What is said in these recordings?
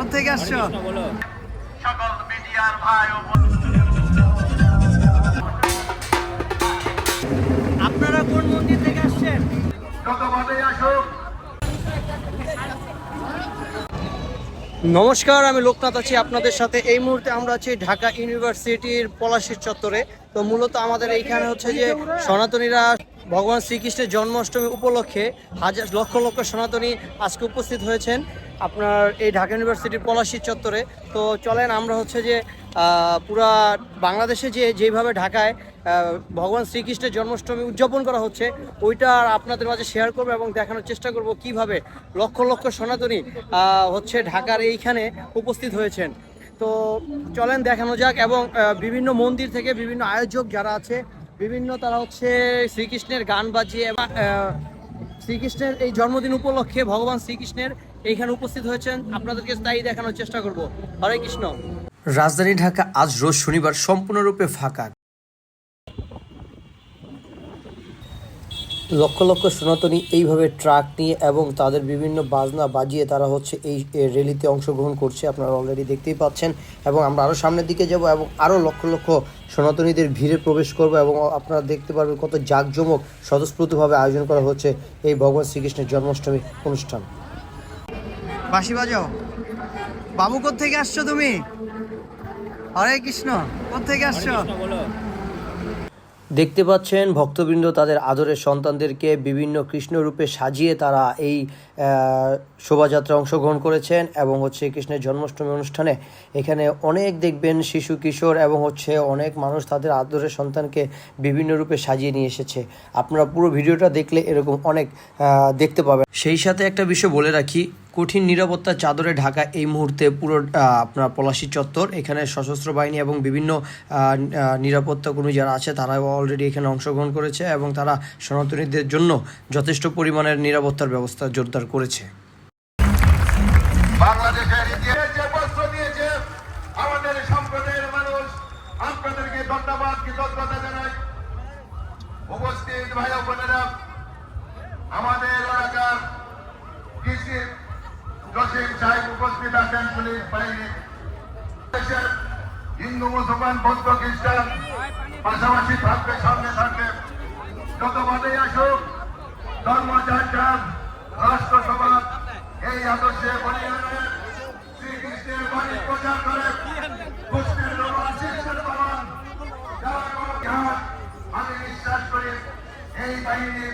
কোথেকে আসছো? সকল মিডিয়ার ভাই ও আপনারা কোন মন্দির থেকে আসছেন? আসুক। নমস্কার আমি লোকনাথ আছি আপনাদের সাথে। এই মুহূর্তে আমরা আছি ঢাকা ইউনিভার্সিটির পলাশির চত্বরে। তো মূলত আমাদের এইখানে হচ্ছে যে সনাতনীরা ভগবান শ্রীকৃষ্ণের জন্মাষ্টমী উপলক্ষে হাজার লক্ষ লক্ষ সনাতনী আজকে উপস্থিত হয়েছেন। আপনার এই ঢাকা ইউনিভার্সিটির পলাশির চত্বরে। তো চলেন আমরা হচ্ছে যে পুরা বাংলাদেশে যে, যেভাবে ঢাকায় ভগবান শ্রীকৃষ্ণের জন্মাষ্টমী উদযাপন করা হচ্ছে, ওইটা আপনাদের মাঝে শেয়ার করব এবং দেখানোর চেষ্টা করব কীভাবে লক্ষ লক্ষ সনাতনী হচ্ছে ঢাকার এইখানে উপস্থিত হয়েছেন। তো চলেন দেখানো যাক এবং বিভিন্ন মন্দির থেকে বিভিন্ন আয়োজক যারা আছে, বিভিন্ন তারা হচ্ছে শ্রীকৃষ্ণের গান বাজিয়ে শ্রীকৃষ্ণের এই জন্মদিন উপলক্ষে ভগবান শ্রীকৃষ্ণের এইখানে উপস্থিত হয়েছেন। আপনাদেরকে তাই দেখানোর চেষ্টা করব। হরে কৃষ্ণ। রাজধানী ঢাকা আজ রোজ শনিবার সম্পূর্ণরূপে ফাঁকা। লক্ষ লক্ষ সনাতনী এইভাবে ট্রাক নিয়ে এবং তাদের বিভিন্ন বাজনা বাজিয়ে তারা হচ্ছে এই এ, র্যালিতে অংশগ্রহণ করছে আপনারা অলরেডি দেখতেই পাচ্ছেন। এবং আমরা আরও সামনের দিকে যাব এবং আরও লক্ষ লক্ষ সনাতনীদের ভিড়ে প্রবেশ করব এবং আপনারা দেখতে পারবেন কত জাঁকজমক স্বতঃস্ফূর্তভাবে আয়োজন করা হচ্ছে এই ভগবান শ্রীকৃষ্ণের জন্মাষ্টমী অনুষ্ঠান। বাঁশি বাজাও। বাবু থেকে আসছো তুমি? হরে কৃষ্ণ থেকে আসছো? দেখতে পাচ্ছেন ভক্তবৃন্দ তাদের আদরের সন্তানদেরকে বিভিন্ন কৃষ্ণ রূপে সাজিয়ে তারা এই আহ, শোভাযাত্রা অংশগ্রহণ করেছেন এবং হচ্ছে কৃষ্ণের জন্মাষ্টমী অনুষ্ঠানে এখানে অনেক দেখবেন শিশু কিশোর এবং হচ্ছে অনেক মানুষ তাদের আদরের সন্তানকে বিভিন্ন রূপে সাজিয়ে নিয়ে এসেছে। আপনারা পুরো ভিডিওটা দেখলে এরকম অনেক আহ, দেখতে পাবেন। সেই সাথে একটা বিষয় বলে রাখি কঠিন নিরাপত্তার চাদরে ঢাকা এই মুহূর্তে পুরো আপনার পলাশী চত্বর। এখানে সশস্ত্র বাহিনী এবং বিভিন্ন নিরাপত্তা কর্মী যারা আছে, তারাও অলরেডি এখানে অংশগ্রহণ করেছে এবং তারা সনাতনীদের জন্য যথেষ্ট পরিমাণের নিরাপত্তার ব্যবস্থা জোরদার করেছে। আমাদের এলাকার কৃষি জসিম সাহেব উপস্থিত আছেন পুলিশ বাহিনী। হিন্দু মুসলমান বৌদ্ধ খ্রিস্টান, পাশাপাশি থাকবে, সামনে থাকবে। যতভাবেই আসুক, ধর্ম যার যার রাষ্ট্র, সমাজ, এই আদর্শে বলিয়ানের শ্রীকৃষ্ণের বাণী প্রচার করে। আমি বিশ্বাস করি, এই বাহিনী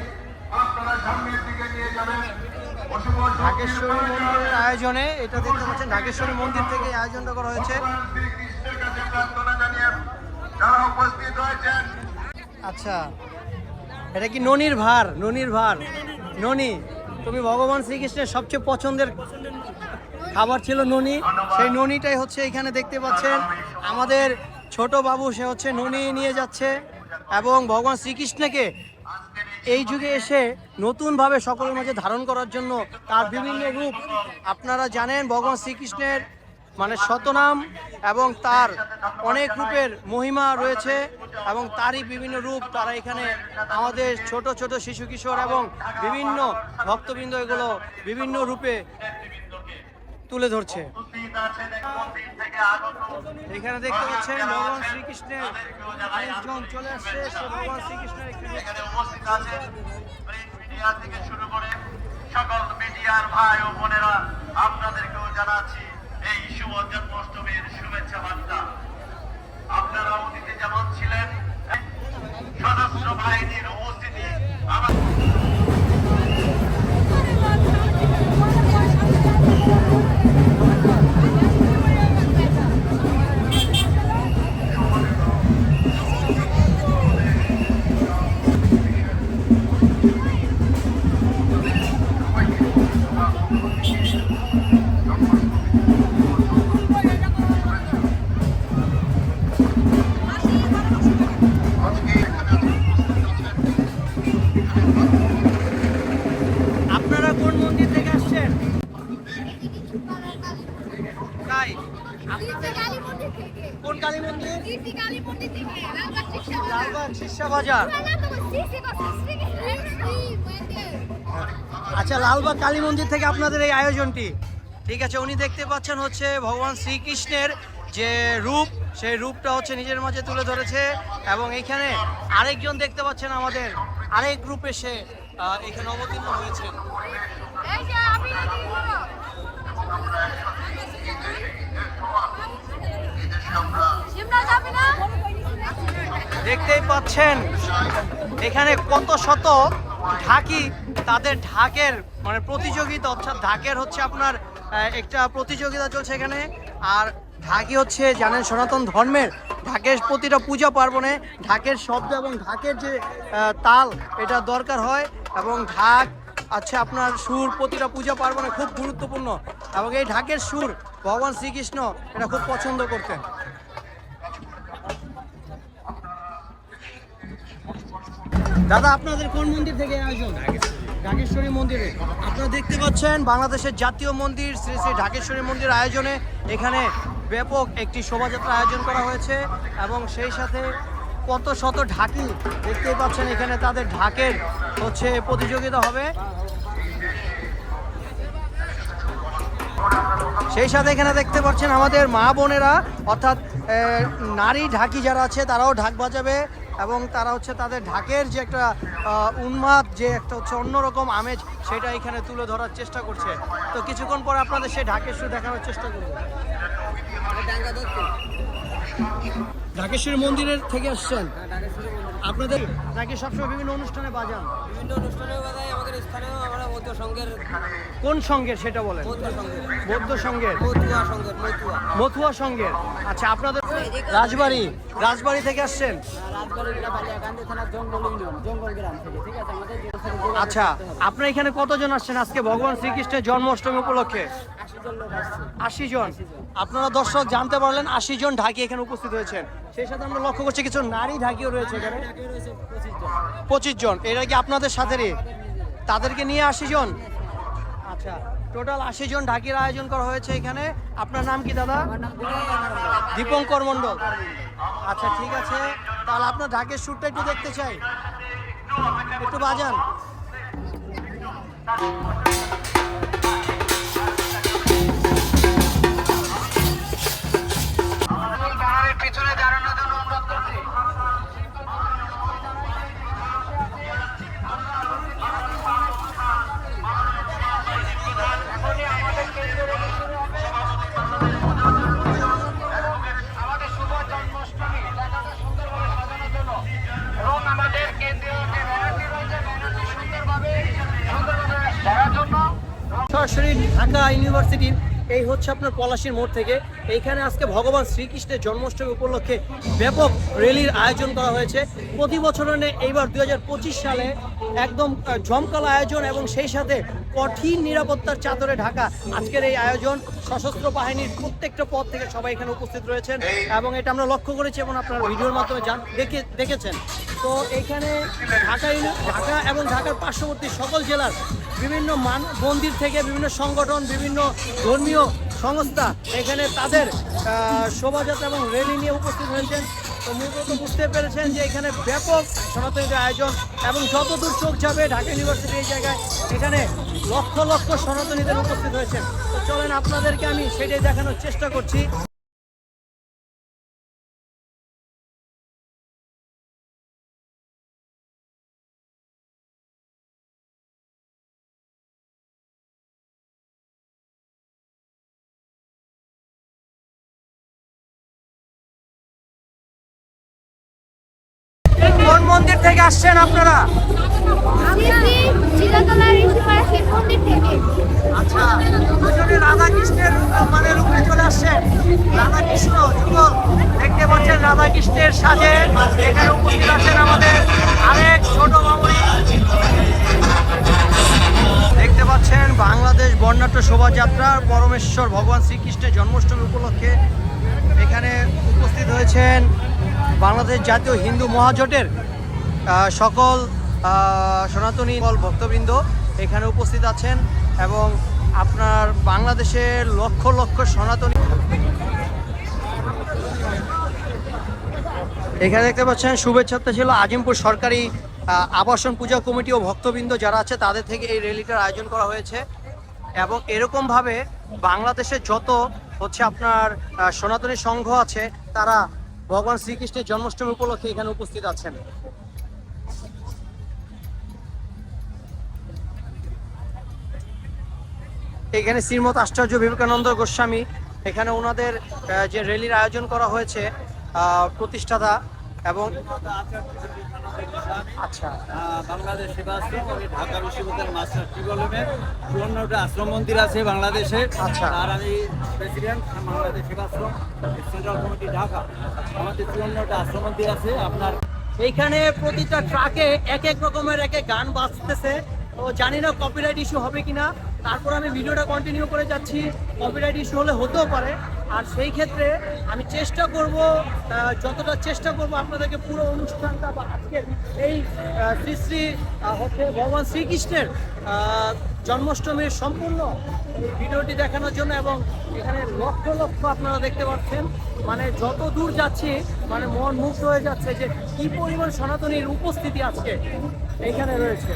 আপনারা সামনের দিকে নিয়ে যাবেন। ঢাকেশ্বরী মন্দিরের আয়োজনে, এটা দেখতে পাচ্ছেন ঢাকেশ্বরী মন্দির থেকে আয়োজনটা করা হয়েছে। আচ্ছা এটা কি ননির ভার? ননির ভার। ননি, তুমি ভগবান শ্রীকৃষ্ণের সবচেয়ে পছন্দের খাবার ছিল ননি। সেই ননিটাই হচ্ছে এখানে দেখতে পাচ্ছেন। আমাদের ছোট বাবু, সে হচ্ছে ননি নিয়ে যাচ্ছে এবং ভগবান শ্রীকৃষ্ণকে এই যুগে এসে নতুনভাবে সকলের মাঝে ধারণ করার জন্য তার বিভিন্ন রূপ আপনারা জানেন, ভগবান শ্রীকৃষ্ণের মানে শতনাম এবং তার অনেক রূপের মহিমা রয়েছে এবং তারই বিভিন্ন রূপ তারা এখানে আমাদের ছোট ছোট শিশু কিশোর এবং বিভিন্ন ভক্তবৃন্দ এগুলো বিভিন্ন রূপে তুলে ধরছে। এখানে দেখতে পাচ্ছেন ভগবান শ্রীকৃষ্ণের চলে আসছে ভগবান শ্রীকৃষ্ণের সকল মিডিয়ার ভাই ও বোনেরা, আপনাদেরকেও জানাচ্ছি এই শুভ জন্মাষ্টমীর শুভেচ্ছা বার্তা। আপনারা অতীতে যেমন ছিলেন, সশস্ত্র বাহিনীর আচ্ছা লালবাগ কালী মন্দির থেকে আপনাদের এই আয়োজনটি। ঠিক আছে, উনি দেখতে পাচ্ছেন হচ্ছে ভগবান শ্রীকৃষ্ণের যে রূপ, সেই রূপটা হচ্ছে নিজের মাঝে তুলে ধরেছে এবং এখানে আরেকজন দেখতে পাচ্ছেন আমাদের, আরেক রূপে সে এখানে অবতীর্ণ হয়েছেন এই যে আমি সিমলা যাবি না দেখতেই পাচ্ছেন, এখানে কত শত ঢাকি তাদের ঢাকের মানে প্রতিযোগিতা, অর্থাৎ ঢাকের হচ্ছে আপনার একটা প্রতিযোগিতা চলছে এখানে। আর ঢাকি হচ্ছে, জানেন, সনাতন ধর্মের ঢাকের প্রতিটা পূজা পার্বণে ঢাকের শব্দ এবং ঢাকের যে তাল, এটা দরকার হয়। এবং ঢাক আচ্ছা আপনার সুর, প্রতিটা পূজা পার্বণে খুব গুরুত্বপূর্ণ। এবং এই ঢাকের সুর ভগবান শ্রীকৃষ্ণ, এটা খুব পছন্দ করতেন। দাদা, আপনাদের কোন মন্দির থেকে আয়োজন? ঢাকেশ্বরী মন্দিরে। আপনারা দেখতে পাচ্ছেন বাংলাদেশের জাতীয় মন্দির, শ্রী শ্রী ঢাকেশ্বরী মন্দির আয়োজনে এখানে ব্যাপক একটি শোভাযাত্রা আয়োজন করা হয়েছে এবং সেই সাথে কত শত ঢাকি দেখতেই পাচ্ছেন এখানে তাদের ঢাকের হচ্ছে প্রতিযোগিতা হবে। সেই সাথে এখানে দেখতে পাচ্ছেন আমাদের মা বোনেরা, অর্থাৎ নারী ঢাকি যারা আছে তারাও ঢাক বাজাবে। এবং তারা হচ্ছে তাদের ঢাকের যে একটা উন্মাদ যে একটা হচ্ছে অন্যরকম আমেজ সেটা এখানে তুলে ধরার চেষ্টা করছে। তো কিছুক্ষণ পর আপনাদের সেই ঢাকের সুর দেখানোর চেষ্টা করব। ঢাকেশ্বরী মন্দিরের থেকে আসছেন। আপনাদের নাকি সবসময় বিভিন্ন অনুষ্ঠানে বাজান। বিভিন্ন অনুষ্ঠানে আমাদের স্থানেও আমরা কোন সঙ্গের সেটা বলেন? বৌদ্ধ সঙ্গের মথুয়া সঙ্গের। আচ্ছা আপনাদের রাজবাড়ি রাজবাড়ি থেকে আসছেন? আচ্ছা আপনার এখানে কতজন আসছেন আজকে? ভগবান শ্রীকৃষ্ণের জন্মাষ্টমী উপলক্ষে? আশি জন আপনারা দর্শক জানতে পারলেন আশি জন ঢাকি এখানে উপস্থিত হয়েছেন। সেই সাথে আমরা লক্ষ্য করছি কিছু নারী ঢাকিও রয়েছে এখানে। পঁচিশ জন। এরা কি আপনাদের সাথে রে তাদেরকে নিয়ে আশি জন। আচ্ছা টোটাল আশি জন ঢাকির আয়োজন করা হয়েছে এখানে। আপনার নাম কি দাদা? দীপঙ্কর মণ্ডল। আচ্ছা ঠিক আছে। তাহলে আপনার ঢাকের সুরটা একটু দেখতে চাই। একটু বাজান। ঢাকা ইউনিভার্সিটির এই হচ্ছে আপনার পলাশির মোড় থেকে। এইখানে আজকে ভগবান শ্রীকৃষ্ণের জন্মাষ্টমী উপলক্ষে ব্যাপক র্যালির আয়োজন করা হয়েছে। প্রতি বছর ন্যায় এইবার দু হাজার পঁচিশ সালে একদম জমকালো আয়োজন এবং সেই সাথে কঠিন নিরাপত্তার চাদরে ঢাকা আজকের এই আয়োজন। সশস্ত্র বাহিনীর প্রত্যেকটা পদ থেকে সবাই এখানে উপস্থিত রয়েছেন এবং এটা আমরা লক্ষ্য করেছি এবং আপনারা ভিডিওর মাধ্যমে দেখে, দেখেছেন। তো এখানে ঢাকা ঢাকা এবং ঢাকার পার্শ্ববর্তী সকল জেলার বিভিন্ন মান, মন্দির থেকে বিভিন্ন সংগঠন, বিভিন্ন ধর্মীয় সংস্থা এখানে তাদের শোভাযাত্রা এবং র্যালি নিয়ে উপস্থিত হয়েছেন। তো মূলত বুঝতে পেরেছেন যে এখানে ব্যাপক সনাতনীদের আয়োজন এবং যতদূর চোখ যাবে ঢাকা ইউনিভার্সিটি এই জায়গায় এখানে লক্ষ লক্ষ সনাতনীদের উপস্থিত হয়েছেন তো চলেন আপনাদেরকে আমি সেটাই দেখানোর চেষ্টা করছি। থেকে আসছেন আপনারা? আচ্ছা দুজনে রাধা কৃষ্ণের মানে রূপে চলে আসছেন। রাধা কৃষ্ণ যুগল দেখতে পাচ্ছেন রাধা কৃষ্ণের সাজে এখানে উপস্থিত আছেন আমাদের আরেক ছোট মামুনি। দেখতে পাচ্ছেন বাংলাদেশ বর্ণাঢ্য শোভাযাত্রা পরমেশ্বর ভগবান শ্রীকৃষ্ণের জন্মাষ্টমী উপলক্ষে এখানে উপস্থিত হয়েছেন বাংলাদেশ জাতীয় হিন্দু মহাজোটের সকল সনাতনী ভক্তবৃন্দ এখানে উপস্থিত আছেন এবং আপনার বাংলাদেশের লক্ষ লক্ষ সনাতনী এখানে দেখতে পাচ্ছেন শুভেচ্ছাতে ছিল আজিমপুর সরকারি আবাসন পূজা কমিটি ও ভক্তবৃন্দ যারা আছে তাদের থেকে এই র্যালিটার আয়োজন করা হয়েছে। এবং এরকমভাবে বাংলাদেশে যত হচ্ছে আপনার সনাতনী সংঘ আছে, তারা ভগবান শ্রীকৃষ্ণের জন্মাষ্টমী উপলক্ষে এখানে উপস্থিত আছেন। এখানে শ্রীমত আশ্চর্য বিবেকানন্দ গোস্বামী এখানে ওনাদের যে র্যালির আয়োজন করা হয়েছে প্রতিষ্ঠাতা এবং আচ্ছা। বাংলাদেশ সেবাশ্রম আমি ঢাকা বিশ্ববিদ্যালয়ের মাস্টার টিবলমের চুয়ান্নটা আশ্রম মন্দির আছে বাংলাদেশে। আচ্ছা। আর আমি president Bangladesh Sevashram central committee Dhaka. আমাদের চুয়ান্নটা আশ্রম মন্দির আছে। আপনার এইখানে প্রতিটা ট্রাকে এক এক রকমের এক এক গান বাজতেছে। তো জানি না কপিরাইট ইস্যু হবে কিনা। তারপর আমি ভিডিওটা কন্টিনিউ করে যাচ্ছি। কপিরাইট ইস্যু হলে হতেও পারে। আর সেই ক্ষেত্রে আমি চেষ্টা করব যতটা চেষ্টা করব আপনাদেরকে পুরো অনুষ্ঠানটা বা আজকের এই শ্রী শ্রী হচ্ছে ভগবান শ্রীকৃষ্ণের জন্মাষ্টমীর সম্পূর্ণ ভিডিওটি দেখানোর জন্য এবং এখানে লক্ষ লক্ষ আপনারা দেখতে পাচ্ছেন। মানে যত দূর যাচ্ছি মানে মন মুগ্ধ হয়ে যাচ্ছে যে কি পরিমাণ সনাতনীর উপস্থিতি আজকে এইখানে রয়েছে।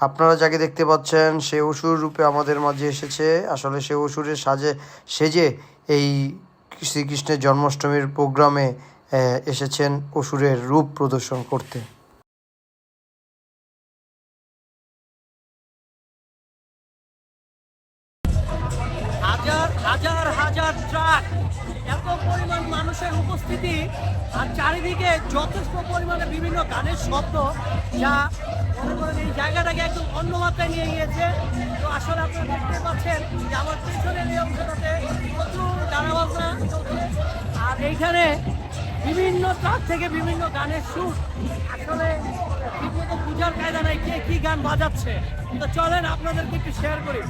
আপনারা যাকে দেখতে পাচ্ছেন, সে অসুর রূপে আমাদের মাঝে এসেছে। আসলে সে অসুরের সাজে, সেজে এই শ্রীকৃষ্ণের জন্মাষ্টমীর প্রোগ্রামে এসেছেন অসুরের রূপ প্রদর্শন করতে। হাজার হাজার হাজার ট্রাক। এত পরিমাণ মানুষের উপস্থিতি আর চারিদিকে যথেষ্ট পরিমাণে বিভিন্ন গানের শব্দ যা এই জায়গাটাকে একদম অন্য মাত্রায় নিয়ে গিয়েছে। তো আসলে আপনারা দেখতে পাচ্ছেন যে আমার পেছনের এই অংশটাতে প্রচুর গানা বাজনা আর এইখানে বিভিন্ন ট্রাক থেকে বিভিন্ন গানের সুর। আসলে ঠিকমতো পূজার কায়দা নাই কে কি গান বাজাচ্ছে। তো চলেন আপনাদেরকে একটু শেয়ার করি।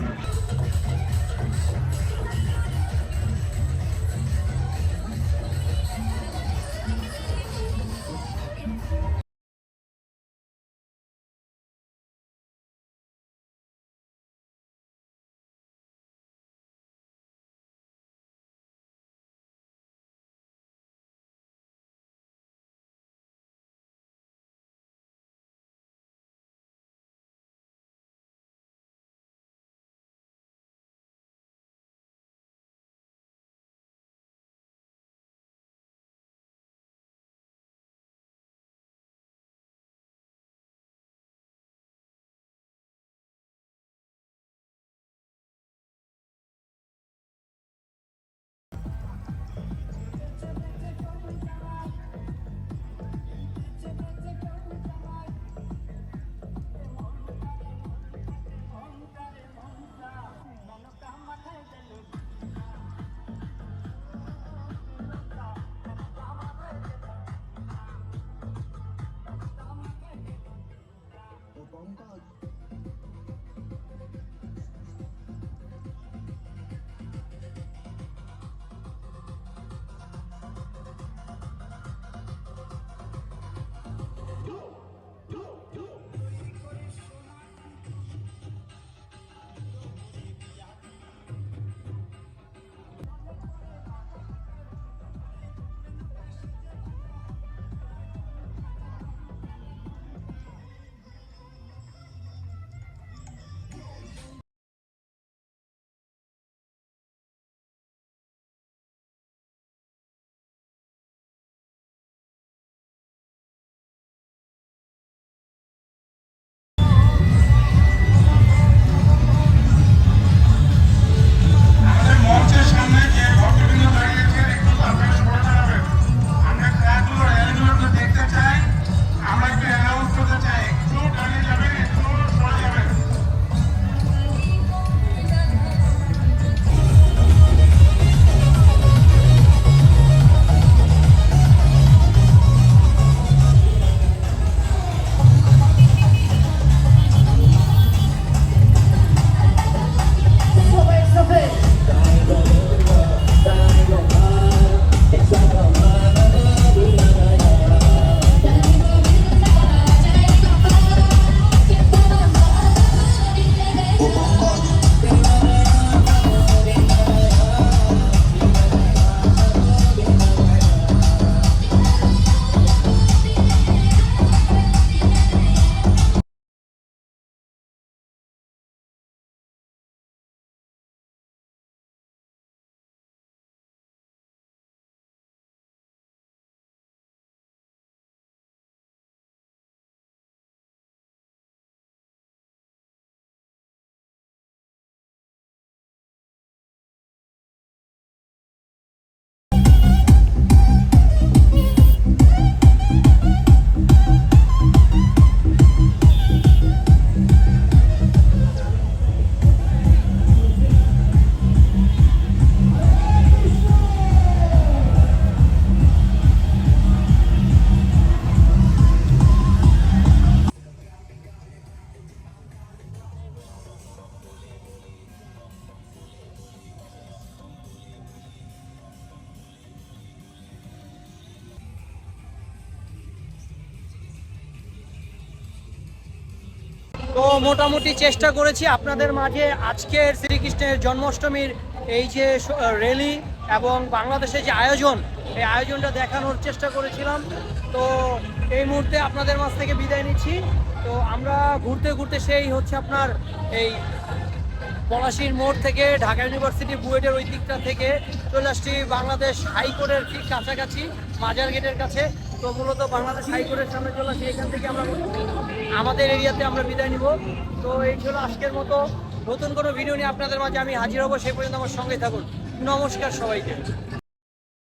মোটামুটি চেষ্টা করেছি আপনাদের মাঝে আজকের শ্রীকৃষ্ণের জন্মাষ্টমীর এই যে র্যালি এবং বাংলাদেশের যে আয়োজন, এই আয়োজনটা দেখানোর চেষ্টা করেছিলাম। তো এই মুহূর্তে আপনাদের মাঝ থেকে বিদায় নিচ্ছি। তো আমরা ঘুরতে ঘুরতে সেই হচ্ছে আপনার এই পলাশির মোড় থেকে ঢাকা ইউনিভার্সিটি বুয়েটের ওই দিকটা থেকে চলে আসছি বাংলাদেশ হাইকোর্টের ঠিক কাছাকাছি, মাজার গেটের কাছে। তো মূলত বাংলাদেশ হাইকোর্টের সামনে চলে আসি, এখান থেকে আমরা আমাদের এরিয়াতে আমরা বিদায় নিব। তো এই ছিল আজকের মতো। নতুন কোনো ভিডিও নিয়ে আপনাদের মাঝে আমি হাজির হব সেই পর্যন্ত আমার সঙ্গে থাকুন। নমস্কার সবাইকে।